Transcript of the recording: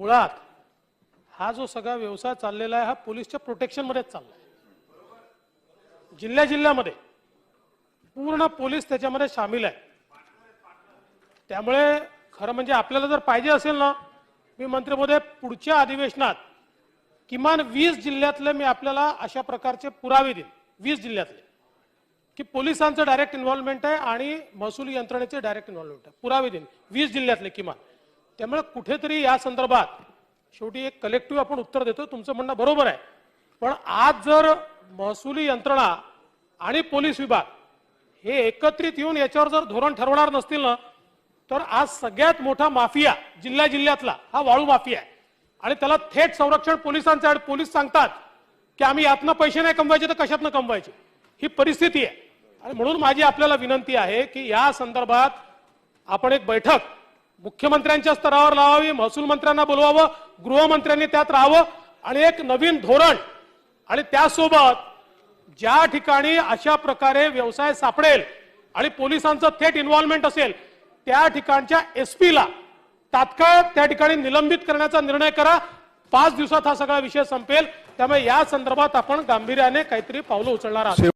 मुळात हा जो सगळा व्यवसाय चाललेला आहे हा पोलीसच्या प्रोटेक्शनमध्येच चाललाय जिल्ह्या जिल्ह्यामध्ये पूर्ण पोलीस त्याच्यामध्ये सामील आहे. त्यामुळे खरं म्हणजे आपल्याला जर पाहिजे असेल ना मी मंत्री पुढच्या अधिवेशनात किमान वीस जिल्ह्यातले मी आपल्याला अशा प्रकारचे पुरावे देईन. वीस जिल्ह्यातले. की पोलिसांचं डायरेक्ट इन्व्हॉल्वमेंट आहे आणि महसूल यंत्रणेचे डायरेक्ट इन्व्हॉल्वमेंट आहे. पुरावे देईन. वीस जिल्ह्यातले किमान. त्यामुळे कुठेतरी या संदर्भात शेवटी एक कलेक्टिव्ह आपण उत्तर देतो तुमचं म्हणणं बरोबर आहे. पण आज जर महसुली यंत्रणा आणि पोलीस विभाग हे एकत्रित येऊन याच्यावर जर धोरण ठरवणार नसतील ना तर आज सगळ्यात मोठा माफिया जिल्ह्या जिल्ह्यातला हा वाळू माफिया आहे. आणि त्याला थेट संरक्षण पोलिसांचं आणि पोलीस सांगतात की आम्ही यातनं पैसे नाही कमवायचे तर कशातनं कमवायचे? ही परिस्थिती आहे. आणि म्हणून माझी आपल्याला विनंती आहे की या संदर्भात आपण एक बैठक मुख्यमंत्र्यांच्या स्तरावर लावावी महसूल मंत्र्यांना बोलवावं गृहमंत्र्यांनी त्यात राहावं आणि एक नवीन धोरण. आणि त्यासोबत ज्या ठिकाणी अशा प्रकारे व्यवसाय सापडेल आणि पोलिसांचं थेट इन्व्हॉल्वमेंट असेल त्या ठिकाणच्या एसपीला तात्काळ त्या ठिकाणी निलंबित करण्याचा निर्णय करा. पाच दिवसात हा सगळा विषय संपेल. त्यामुळे या संदर्भात आपण गांभीर्याने काहीतरी पावलं उचलणार आहोत.